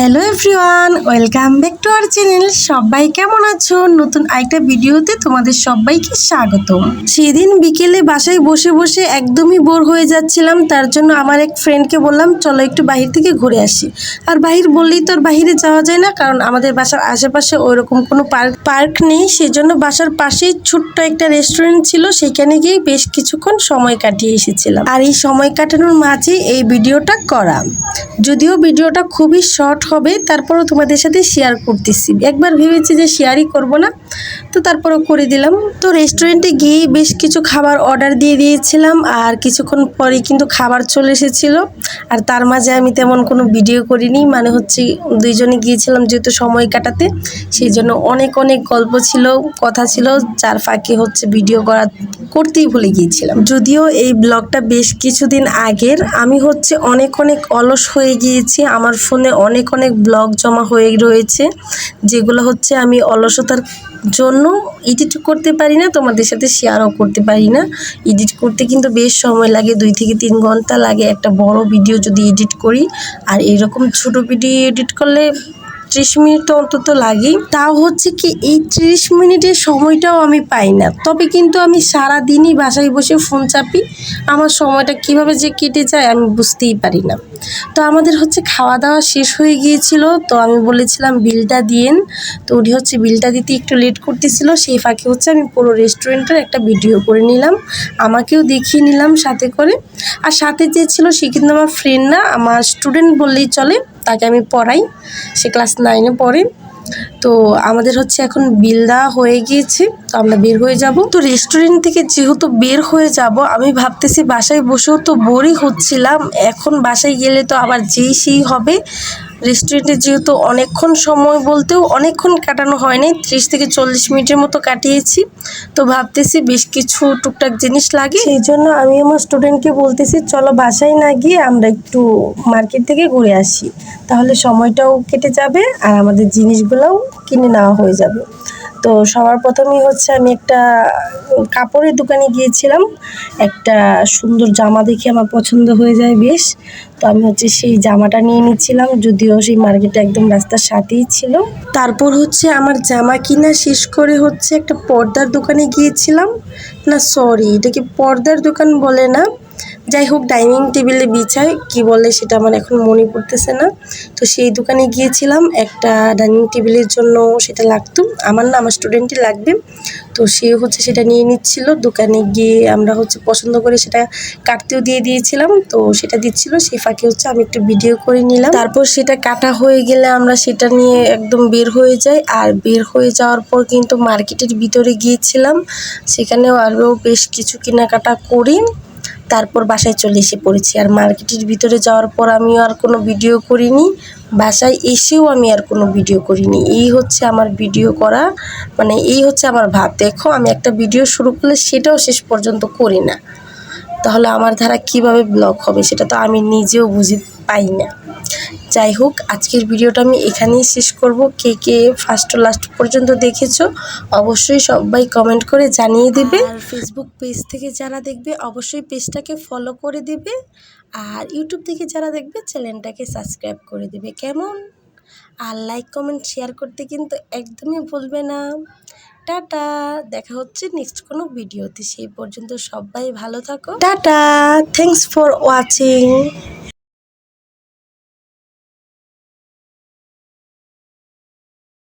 Hello everyone, welcome back to our channel. সবাই কেমন আছো? নতুন আরেকটা ভিডিওতে তোমাদের সবাইকে স্বাগত সেদিন বিকেলে বাসায় বসে বসে একদমই বোর হয়ে যাচ্ছিলাম, তার জন্য আমার এক ফ্রেন্ডকে বললাম, চলো একটু বাহির থেকে ঘুরে আসি। আর বাহির বললেই তো আর বাহিরে যাওয়া যায় না, কারণ আমাদের বাসার আশেপাশে ওইরকম কোনো পার্ক পার্ক নেই। সেজন্য বাসার পাশেই ছোট্ট একটা রেস্টুরেন্ট ছিল, সেখানে গিয়ে বেশ কিছুক্ষণ সময় কাটিয়ে এসেছিলাম। আর এই সময় কাটানোর মাঝে এই ভিডিওটা করা। যদিও ভিডিওটা খুবই শর্ট হবে, তারপরও তোমাদের সাথে শেয়ার করতেছি। একবার ভেবেছি যে শেয়ারই করব না, তো তারপরও করে দিলাম। তো রেস্টুরেন্টে গিয়ে বেশ কিছু খাবার অর্ডার দিয়ে দিয়েছিলাম, আর কিছুক্ষণ পরে কিন্তু খাবার চলে এসেছিল। আর তার মাঝে আমি তেমন কোনো ভিডিও করিনি মানে হচ্ছে দুইজনে গিয়েছিলাম যেহেতু সময় কাটাতে, সেই জন্য অনেক অনেক গল্প ছিল, কথা ছিল, যার ফাঁকে হচ্ছে ভিডিও করা করতেই ভুলে গিয়েছিলাম। যদিও এই ব্লগটা বেশ কিছুদিন আগের, আমি হচ্ছে অনেক অনেক অলস হয়ে গিয়েছি, আমার ফোনে অনেক অনেক ব্লগ জমা হয়ে রয়েছে, যেগুলো হচ্ছে আমি অলসতার জন্য এডিট করতে পারি না, তোমাদের সাথে শেয়ারও করতে পারি না। এডিট করতে কিন্তু বেশ সময় লাগে, দুই থেকে তিন ঘণ্টা লাগে। একটা বড় ভিডিও যদি এডিট করি, আর এরকম ছোট ভিডিও এডিট করলে ত্রিশ মিনিট তো অন্তত লাগেই। তাও হচ্ছে কি, এই ত্রিশ মিনিটের সময়টাও আমি পাই না। তবে কিন্তু আমি সারা দিনই বাসায় বসে ফোন চাপি, আমার সময়টা কীভাবে যে কেটে যায় আমি বুঝতেই পারি না। তো আমাদের হচ্ছে খাওয়া দাওয়া শেষ হয়ে গিয়েছিল, তো আমি বলেছিলাম, বিলটা দিয়েন। তো উনি হচ্ছে বিলটা দিতে একটু লেট করতেছিল, সেই ফাঁকে হচ্ছে আমি পুরো রেস্টুরেন্টের একটা ভিডিও করে নিলাম, আমাকেও দেখিয়ে নিলাম সাথে করে। আর সাথে যে ছিল, সে কিন্তু আমার ফ্রেন্ড না, আমার স্টুডেন্ট বললেই চলে। তাকে আমি পড়াই, সে ক্লাস নাইনে পড়ে। তো আমাদের হচ্ছে এখন বিল দেওয়া হয়ে গিয়েছে, তো আমরা বের হয়ে যাব। তো রেস্টুরেন্ট থেকে যেহেতু বের হয়ে যাব, আমি ভাবতেছি বাসায় বসেও তো বোরই হচ্ছিলাম, এখন বাসায় গেলে তো আবার যেই সেই হবে। রেস্টুরেন্টে যেহেতু অনেকক্ষণ সময় বলতেও অনেকক্ষণ কাটানো হয়নি, ত্রিশ থেকে চল্লিশ মিনিটের মতো কাটিয়েছি। তো ভাবতেছি বেশ কিছু টুকটাক জিনিস লাগে। সেই জন্য আমি আমার স্টুডেন্টকে বলতেছি, চলো বাসায় না গিয়ে আমরা একটু মার্কেট থেকে ঘুরে আসি। তাহলে সময়টাও কেটে যাবে আর আমাদের জিনিসগুলোও কিনে নেওয়া হয়ে যাবে। তো সবার প্রথমেই হচ্ছে আমি একটা কাপড়ের দোকানে গিয়েছিলাম। একটা সুন্দর জামা দেখে আমার পছন্দ হয়ে যায় বেশ। তো আমি হচ্ছে সেই জামাটা নিয়ে নিচ্ছিলাম, যদিও সেই মার্কেটে একদম রাস্তার সাথেই ছিল। তারপর হচ্ছে আমার জামা কিনা শেষ করে হচ্ছে একটা পর্দার দোকানে গিয়েছিলাম। না সরি এটাকে পর্দার দোকান বলে না। যাই হোক ডাইনিং টেবিলে বিছায় কি বলে সেটা আমার এখন মনে পড়তেছে না। তো সেই দোকানে গিয়েছিলাম, একটা ডাইনিং টেবিলের জন্য সেটা লাগতো। আমার না, আমার স্টুডেন্টই লাগবে। তো সে হচ্ছে সেটা নিয়ে নিচ্ছিল। দোকানে গিয়ে আমরা হচ্ছে পছন্দ করে সেটা কাটতেও দিয়ে দিয়েছিলাম। তো সেটা দিচ্ছিল। সেই ফাঁকে হচ্ছে আমি একটু ভিডিও করে নিলাম। তারপর সেটা কাটা হয়ে গেলে আমরা সেটা নিয়ে একদম বের হয়ে যাই। আর বের হয়ে যাওয়ার পর কিন্তু মার্কেটের ভিতরে গিয়েছিলাম। সেখানেও আরও বেশ কিছু কেনাকাটা করি। তারপর বাসায় চলে এসে পড়েছি। আর মার্কেটের ভিতরে যাওয়ার পর আমিও আর কোনো ভিডিও করিনি। বাসায় এসেও আমি আর কোনো ভিডিও করিনি। এই হচ্ছে আমার ভিডিও করা মানে এই হচ্ছে আমার ভাব। দেখো, আমি একটা ভিডিও শুরু করলে সেটাও শেষ পর্যন্ত করি না। তাহলে আমার ধারা কীভাবে ব্লগ হবে সেটা তো আমি নিজেও বুঝে পাই না যাই হোক আজকের ভিডিওটা আমি এখানেই শেষ করব। কে কে ফার্স্ট লাস্ট পর্যন্ত দেখেছ অবশ্যই সবাই কমেন্ট করে জানিয়ে দেবে। আর ফেসবুক পেজ থেকে যারা দেখবে অবশ্যই পেজটাকে ফলো করে দেবে। আর ইউটিউব থেকে যারা দেখবে চ্যানেলটাকে সাবস্ক্রাইব করে দেবে। কেমন? আর লাইক কমেন্ট শেয়ার করতে কিন্তু একদমই ভুলবে না। টাটা দেখা হচ্ছে নেক্সট কোনো ভিডিওতে। সেই পর্যন্ত সবাই ভালো থাকো। Tata thanks for watching